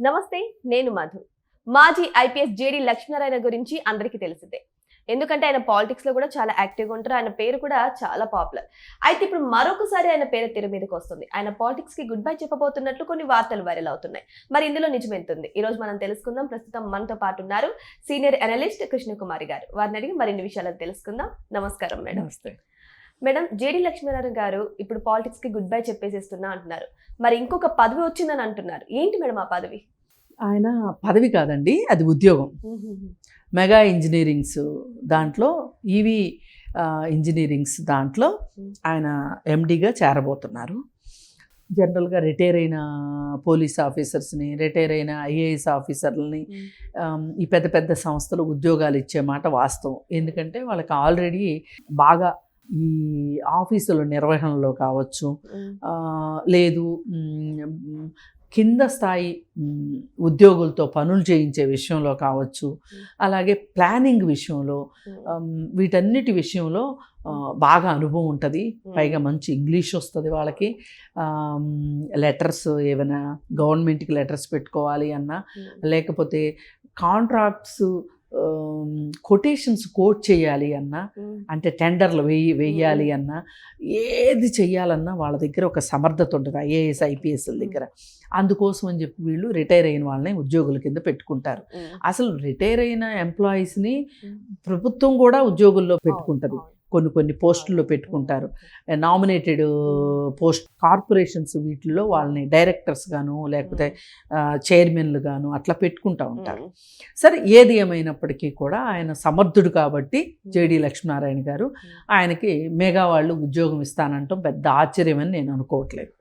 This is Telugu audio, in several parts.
నమస్తే నేను మధు. మాజీ ఐపీఎస్ జేడి లక్ష్మీనారాయణ గురించి అందరికీ తెలిసిందే. ఎందుకంటే ఆయన పాలిటిక్స్లో కూడా చాలా యాక్టివ్గా ఉంటారు ఆయన పేరు కూడా చాలా పాపులర్. అయితే ఇప్పుడు మరొకసారి ఆయన పేరు తెర మీదకి వస్తుంది. ఆయన పాలిటిక్స్కి గుడ్ బై చెప్పబోతున్నట్లు కొన్ని వార్తలు వైరల్ అవుతున్నాయి. మరి ఇందులో నిజమెంతుంది ఈ రోజు మనం తెలుసుకుందాం. ప్రస్తుతం మనతో పాటు ఉన్నారు సీనియర్ అనలిస్ట్ కృష్ణకుమారి గారు. వారిని అడిగి మరిన్ని విషయాలను తెలుసుకుందాం. నమస్కారం మేడం. నమస్తే. మేడం జేడి లక్ష్మీనారాయణ గారు ఇప్పుడు పాలిటిక్స్కి గుడ్ బై చెప్పేసేస్తున్నా అంటున్నారు. మరి ఇంకొక పదవి వచ్చిందని అంటున్నారు. ఏంటి మేడం ఆ పదవి? ఆయన పదవి కాదండి అది ఉద్యోగం. మెగా ఇంజనీరింగ్స్ దాంట్లో ఈవీ ఇంజనీరింగ్స్ దాంట్లో ఆయన ఎండిగా చేరబోతున్నారు. జనరల్గా రిటైర్ అయిన పోలీస్ ఆఫీసర్స్ని రిటైర్ అయిన ఐఏఎస్ ఆఫీసర్లని ఈ పెద్ద పెద్ద సంస్థలు ఉద్యోగాలు ఇచ్చే మాట వాస్తవం. ఎందుకంటే వాళ్ళకి ఆల్రెడీ బాగా ఈ ఆఫీసుల నిర్వహణలో కావచ్చు లేదు కింద స్థాయి ఉద్యోగులతో పనులు చేయించే విషయంలో కావచ్చు అలాగే ప్లానింగ్ విషయంలో వీటన్నిటి విషయంలో బాగా అనుభవం ఉంటుంది. పైగా మంచి ఇంగ్లీష్ వస్తుంది వాళ్ళకి. లెటర్స్ ఏమైనా గవర్నమెంట్కి లెటర్స్ పెట్టుకోవాలి అన్నా లేకపోతే కాంట్రాక్ట్స్ కొటేషన్స్ కోట్ చేయాలి అన్నా అంటే టెండర్లు వెయ్యి వెయ్యాలి అన్నా ఏది చెయ్యాలన్నా వాళ్ళ దగ్గర ఒక సమర్థత ఉంటుంది ఐఏఎస్ ఐపీఎస్ దగ్గర. అందుకోసం అని చెప్పి వీళ్ళు రిటైర్ అయిన వాళ్ళని ఉద్యోగుల కింద పెట్టుకుంటారు. అసలు రిటైర్ అయిన ఎంప్లాయీస్ని ప్రభుత్వం కూడా ఉద్యోగుల్లో పెట్టుకుంటుంది. కొన్ని కొన్ని పోస్టుల్లో పెట్టుకుంటారు. నామినేటెడ్ పోస్ట్ కార్పొరేషన్స్ వీటిల్లో వాళ్ళని డైరెక్టర్స్ గాను లేకపోతే చైర్మన్లు గాను అట్లా పెట్టుకుంటూ ఉంటారు. సరే ఏది ఏమైనప్పటికీ కూడా ఆయన సమర్థుడు కాబట్టి జేడి లక్ష్మీనారాయణ గారు ఆయనకి మెగా వాళ్ళు ఉద్యోగం ఇస్తానంటాం పెద్ద ఆశ్చర్యం అని నేను అనుకోవట్లేదు.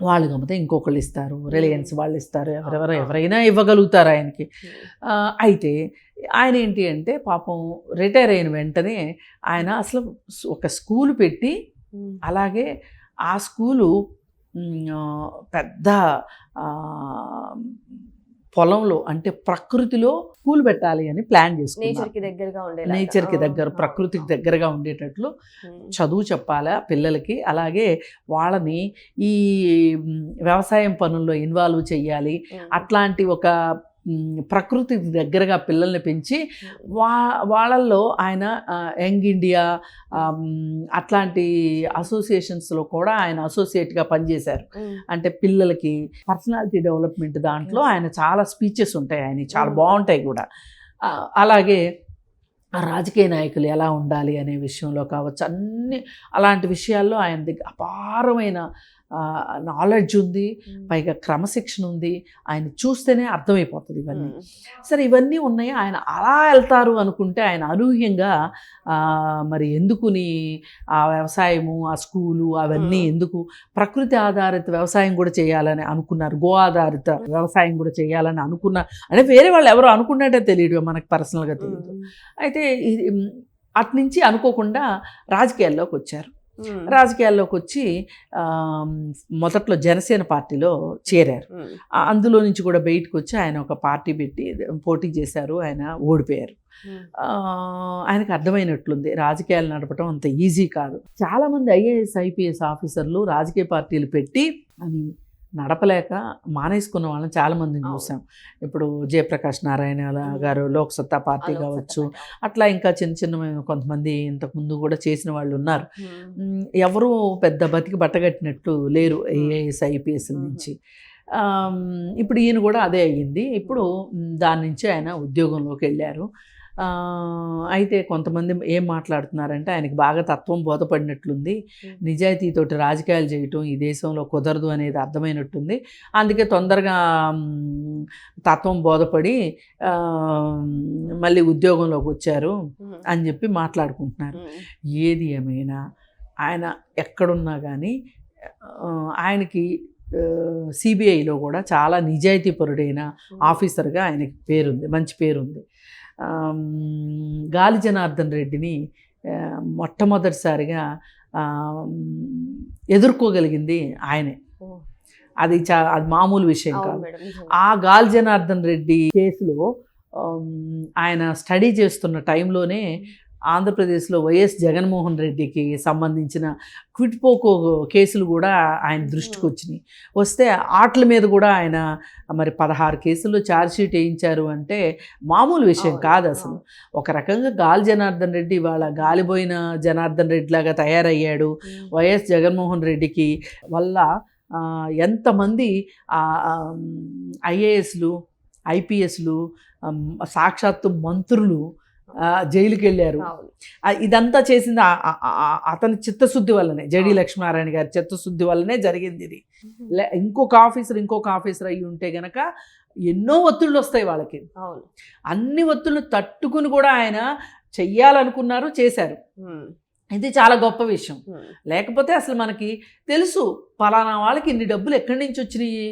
వాళ్ళు గమతే ఇంకొకళ్ళు ఇస్తారు రిలయన్స్ వాళ్ళు ఇస్తారు ఎవరెవరు ఎవరైనా ఇవ్వగలుగుతారు ఆయనకి. ఆ, అయితే ఆయన ఏంటి అంటే పాపం రిటైర్ అయిన వెంటనే ఆయన అసలు ఒక స్కూల్ పెట్టి అలాగే ఆ స్కూలు పెద్ద పొలంలో అంటే ప్రకృతిలో స్కూల్ పెట్టాలి అని ప్లాన్ నేచర్ చేసుకున్నారు కి దగ్గరగా ఉండే నేచర్కి దగ్గర ప్రకృతికి దగ్గరగా ఉండేటట్లు చదువు చెప్పాలా పిల్లలకి? అలాగే వాళ్ళని ఈ వ్యవసాయం పనుల్లో ఇన్వాల్వ్ చేయాలి. అట్లాంటి ఒక మ్, ప్రకృతికి దగ్గరగా పిల్లల్ని పెంచి వా వాళ్ళల్లో ఆయన యంగ్ ఇండియా అట్లాంటి అసోసియేషన్స్లో కూడా ఆయన అసోసియేట్గా పనిచేశారు. అంటే పిల్లలకి పర్సనాలిటీ డెవలప్మెంట్ దాంట్లో ఆయన చాలా స్పీచెస్ ఉంటాయి ఆయన చాలా. బాగుంటాయి కూడా. అలాగే ఆ రాజకీయ నాయకులు ఎలా ఉండాలి అనే విషయంలో కావచ్చు అన్ని అలాంటి విషయాల్లో ఆయన దగ్గర అపారమైన నాలెడ్జ్ ఉంది పైగా క్రమశిక్షణ ఉంది ఆయన చూస్తేనే అర్థమైపోతుంది ఇవన్నీ. సరే ఇవన్నీ ఉన్నాయి ఆయన అలా వెళ్తారు అనుకుంటే ఆయన అనూహ్యంగా మరి ఎందుకుని ఆ వ్యవసాయము ఆ స్కూలు అవన్నీ Hmm. ఎందుకు? ప్రకృతి ఆధారిత వ్యవసాయం కూడా చేయాలని అనుకున్నారు గో ఆధారిత వ్యవసాయం కూడా చేయాలని అనుకున్న అంటే వేరే వాళ్ళు ఎవరు అనుకున్నట్టే తెలియదు మనకు పర్సనల్గా తెలియదు. అయితే అట్నుంచి అనుకోకుండా రాజకీయాల్లోకి వచ్చారు. రాజకీయాల్లోకి వచ్చి మొదట్లో జనసేన పార్టీలో చేరారు. అందులో నుంచి కూడా బయటకు వచ్చి ఆయన ఒక పార్టీ పెట్టి పోటీ చేశారు ఆయన ఓడిపోయారు. ఆయనకు అర్థమైనట్లుంది రాజకీయాలు నడపడం అంత ఈజీ కాదు. చాలామంది ఐఏఎస్ ఐపీఎస్ ఆఫీసర్లు రాజకీయ పార్టీలు పెట్టి అని నడపలేక మానేసుకున్న వాళ్ళని చాలామందిని. చూసాం. ఇప్పుడు జయప్రకాష్ నారాయణ గారు లోక్సత్తా పార్టీ కావచ్చు అట్లా ఇంకా చిన్న చిన్న కొంతమంది ఇంతకుముందు కూడా చేసిన వాళ్ళు ఉన్నారు. ఎవరు పెద్ద బతికి బట్టగట్టినట్టు లేరు ఐఏఎస్ ఐపీఎస్ నుంచి. ఇప్పుడు ఈయన కూడా అదే అయ్యింది. ఇప్పుడు దాని నుంచి ఆయన ఉద్యోగంలోకి వెళ్ళారు. అయితే కొంతమంది ఏం మాట్లాడుతున్నారంటే ఆయనకి బాగా తత్వం బోధపడినట్లుంది. నిజాయితీతోటి రాజకీయాలు చేయటం ఈ దేశంలో కుదరదు అనేది అర్థమైనట్టుంది. అందుకే తొందరగా తత్వం బోధపడి మళ్ళీ ఉద్యోగంలోకి వచ్చారు అని చెప్పి మాట్లాడుకుంటున్నారు. ఏది ఏమైనా ఆయన ఎక్కడున్నా కానీ ఆయనకి సిబిఐలో కూడా చాలా నిజాయితీపరుడైన ఆఫీసర్గా ఆయనకి పేరుంది మంచి పేరుంది. గాలి జనార్దన్ రెడ్డిని మొట్టమొదటిసారిగా ఎదుర్కోగలిగింది ఆయనే. అది చా అది మామూలు విషయం కాదు. ఆ గాలి జనార్దన్ రెడ్డి కేసులో ఆయన స్టడీ చేస్తున్న టైంలోనే ఆంధ్రప్రదేశ్లో వైఎస్ జగన్మోహన్ రెడ్డికి సంబంధించిన క్విట్ పోకో కేసులు కూడా ఆయన దృష్టికి వచ్చినాయి. వస్తే ఆటల మీద కూడా ఆయన మరి పదహారు కేసుల్లో ఛార్జ్షీట్ వేయించారు అంటే మామూలు విషయం కాదు అసలు. ఒక రకంగా గాలి జనార్దన్ రెడ్డి వాళ్ళ గాలిపోయిన జనార్దన్ రెడ్డి లాగా తయారయ్యాడు. వైఎస్ జగన్మోహన్ రెడ్డికి వల్ల ఎంతమంది ఐఏఎస్లు ఐపీఎస్లు సాక్షాత్తు మంత్రులు జైలుకి వెళ్ళారు ఇదంతా చేసింది అతని చిత్తశుద్ధి వల్లనే జడి లక్ష్మీనారాయణ గారి చిత్తశుద్ధి వల్లనే జరిగింది ఇది. లే- ఇంకొక ఆఫీసర్ ఇంకొక ఆఫీసర్ అయ్యి ఉంటే గనక ఎన్నో ఒత్తిళ్ళు వస్తాయి వాళ్ళకి. అవును. అన్ని ఒత్తిళ్ళు తట్టుకుని కూడా ఆయన చెయ్యాలనుకున్నారు చేశారు. ఇది చాలా గొప్ప విషయం. లేకపోతే అసలు మనకి తెలుసు పలానా వాళ్ళకి ఇన్ని డబ్బులు ఎక్కడి నుంచి వచ్చినాయి?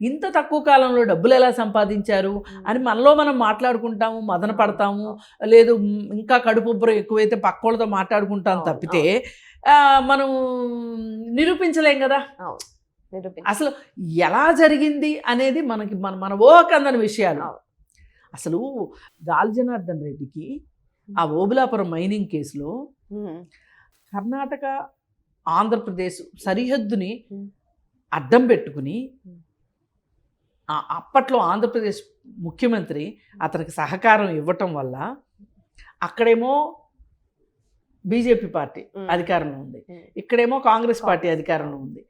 ఇంత తక్కువ కాలంలో డబ్బులు ఎలా సంపాదించారు? అని మనలో మనం మాట్లాడుకుంటాము మదన పడతాము లేదు ఇంకా కడుపు ఉబ్బరం ఎక్కువైతే పక్కోళ్ళతో మాట్లాడుకుంటాం తప్పితే మనం నిరూపించలేం కదా. అసలు ఎలా జరిగింది అనేది మనకి మన మన ఓకందని విషయాలు. అసలు గాలి జనార్దన్ రెడ్డికి ఆ ఓబులాపురం మైనింగ్ కేసులో కర్ణాటక ఆంధ్రప్రదేశ్ సరిహద్దుని. అడ్డం పెట్టుకుని అప్పట్లో ఆంధ్రప్రదేశ్ ముఖ్యమంత్రి అతనికి సహకారం ఇవ్వటం వల్ల అక్కడేమో బీజేపీ పార్టీ అధికారంలో ఉంది. ఇక్కడేమో కాంగ్రెస్ పార్టీ. అధికారంలో ఉంది.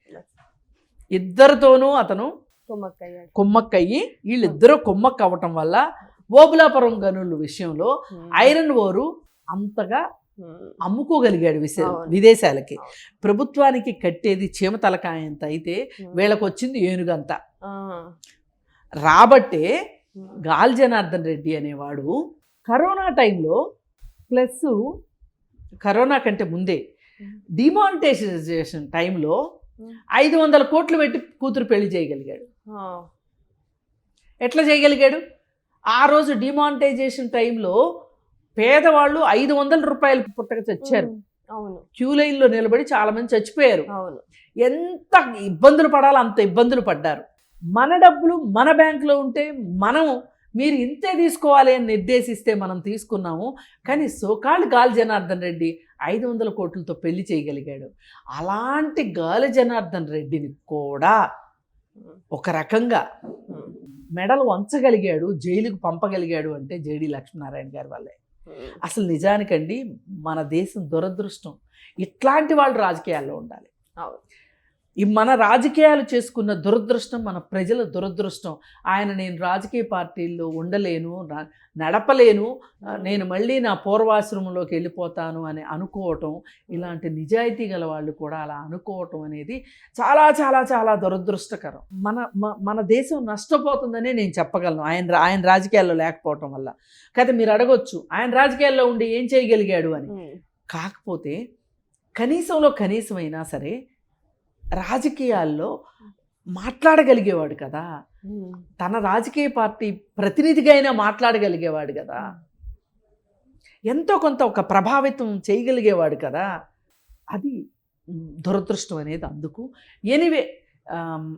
ఇద్దరితోనూ అతను. కుమ్మక్కయ్యి వీళ్ళిద్దరూ కుమ్మక్క అవ్వటం వల్ల ఓబులాపురం గనుల విషయంలో ఐరన్ ఓరు అంతగా అమ్ముకోగలిగాడు విశ-. విదేశాలకి. ప్రభుత్వానికి కట్టేది చీమ తలకాయంత అయితే వీళ్ళకి వచ్చింది ఏనుగంత. రాబట్టే గాల్ జనార్దన్ రెడ్డి అనేవాడు కరోనా టైంలో ప్లస్ కరోనా కంటే ముందే డిమానిటైజేషన్ టైంలో ఐదు వందల కోట్లు పెట్టి కూతురు పెళ్ళి చేయగలిగాడు. ఎట్లా చేయగలిగాడు? ఆ రోజు డిమానిటైజేషన్ టైంలో పేదవాళ్ళు ఐదు వందల రూపాయలు పుట్టక చచ్చారు. అవును. క్యూ లైన్లో నిలబడి చాలా మంది చచ్చిపోయారు. అవును. ఎంత ఇబ్బందులు పడాలో అంత ఇబ్బందులు పడ్డారు. మన డబ్బులు మన బ్యాంకులో ఉంటే మనం మీరు ఇంతే తీసుకోవాలి అని నిర్దేశిస్తే మనం తీసుకున్నాము. కానీ సోకాళ్ళు గాలి జనార్దన్ రెడ్డి ఐదు వందల కోట్లతో పెళ్ళి చేయగలిగాడు. అలాంటి గాలి జనార్దన్ రెడ్డిని కూడా ఒక రకంగా మెడలు వంచగలిగాడు జైలుకు పంపగలిగాడు అంటే జేడి లక్ష్మీనారాయణ గారి వల్లే. ఉమ్, అసలు నిజానికండి మన దేశం దురదృష్టం. ఇట్లాంటి వాళ్ళు రాజకీయాల్లో ఉండాలి. అవును. ఈ మన రాజకీయాలు చేసుకున్న దురదృష్టం మన ప్రజల దురదృష్టం ఆయన నేను రాజకీయ పార్టీల్లో ఉండలేను నడపలేను నేను మళ్ళీ నా పూర్వాశ్రమంలోకి వెళ్ళిపోతాను అని అనుకోవటం ఇలాంటి నిజాయితీ గల వాళ్ళు కూడా అలా అనుకోవటం అనేది చాలా చాలా చాలా దురదృష్టకరం. మన మన దేశం నష్టపోతుందనే నేను చెప్పగలను ఆయన ఆయన రాజకీయాల్లో లేకపోవటం వల్ల. కాకపోతే మీరు అడగొచ్చు ఆయన రాజకీయాల్లో ఉండి ఏం చేయగలిగాడు అని. కాకపోతే కనీసంలో కనీసమైనా సరే రాజకీయాల్లో మాట్లాడగలిగేవాడు కదా. తన రాజకీయ పార్టీ ప్రతినిధిగా అయినా మాట్లాడగలిగేవాడు కదా. ఎంతో కొంత ఒక ప్రభావితం చేయగలిగేవాడు కదా. అది దురదృష్టం అనేది అందుకు. ఎనివే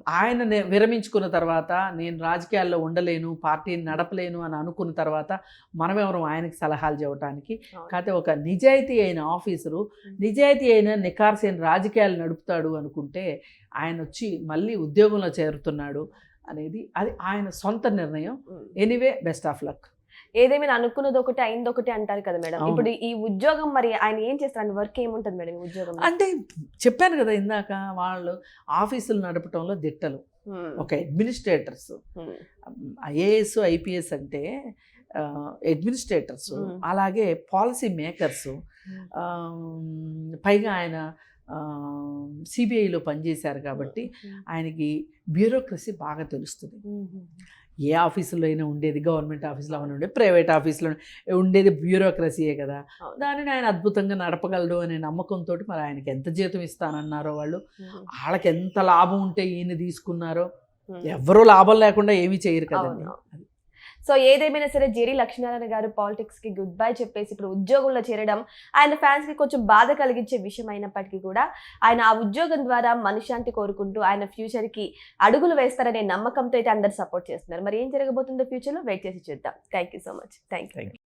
ఆయన విరమించుకున్న తర్వాత నేను రాజకీయాల్లో ఉండలేను పార్టీని నడపలేను అని అనుకున్న తర్వాత మనమెవరం ఆయనకి సలహాలు చెప్పడానికి. కాకపోతే ఒక నిజాయితీ అయిన ఆఫీసరు నిజాయితీ అయిన నికార్సైన రాజకీయాలు నడుపుతాడు అనుకుంటే ఆయన వచ్చి మళ్ళీ ఉద్యోగంలో చేరుతున్నాడు అనేది అది ఆయన సొంత నిర్ణయం. ఎనీవే బెస్ట్ ఆఫ్ లక్ ఏదేమైనా అనుకున్నది ఒకటి అయింది ఒకటి అంటారు కదా మేడం. ఇప్పుడు ఈ ఉద్యోగం మరి ఆయన ఏం చేస్తారు? వర్క్ ఏముంటది మేడం ఉద్యోగం అంటే చెప్పాను కదా ఇందాక వాళ్ళు ఆఫీసులు నడపటంలో దిట్టలు. ఒక అడ్మినిస్ట్రేటర్స్. ఐఏఎస్ ఐపీఎస్ అంటే అడ్మినిస్ట్రేటర్స్. అలాగే పాలసీ మేకర్స్. పైగా ఆయన సిబిఐలో పనిచేశారు కాబట్టి ఆయనకి బ్యూరోక్రసీ బాగా తెలుస్తుంది. ఏ ఆఫీసులో అయినా ఉండేది గవర్నమెంట్ ఆఫీసులో అయినా ఉండేది ప్రైవేట్ ఆఫీసులో ఉండేది బ్యూరోక్రసీయే కదా. దానిని ఆయన అద్భుతంగా నడపగలడు అనే నమ్మకంతో మరి ఆయనకి ఎంత జీతం ఇస్తానన్నారో వాళ్ళు వాళ్ళకి ఎంత లాభం ఉంటే ఈయన తీసుకున్నారో ఎవ్వరూ లాభం లేకుండా ఏమీ చేయరు కదండి. సో ఏదేమైనా సరే జేడి లక్ష్మీనారాయణ గారు పాలిటిక్స్కి గుడ్ బై చెప్పేసి ఇప్పుడు ఉద్యోగంలో చేరడం ఆయన ఫ్యాన్స్కి కొంచెం బాధ కలిగించే విషయం అయినప్పటికీ కూడా ఆయన ఆ ఉద్యోగం ద్వారా మనశ్శాంతి కోరుకుంటూ ఆయన ఫ్యూచర్కి అడుగులు వేస్తారనే నమ్మకంతో అయితే అందరు సపోర్ట్ చేస్తున్నారు. మరి ఏం జరగబోతుందో ఫ్యూచర్లో వెయిట్ చేసి చూద్దాం. Thank you so much thank you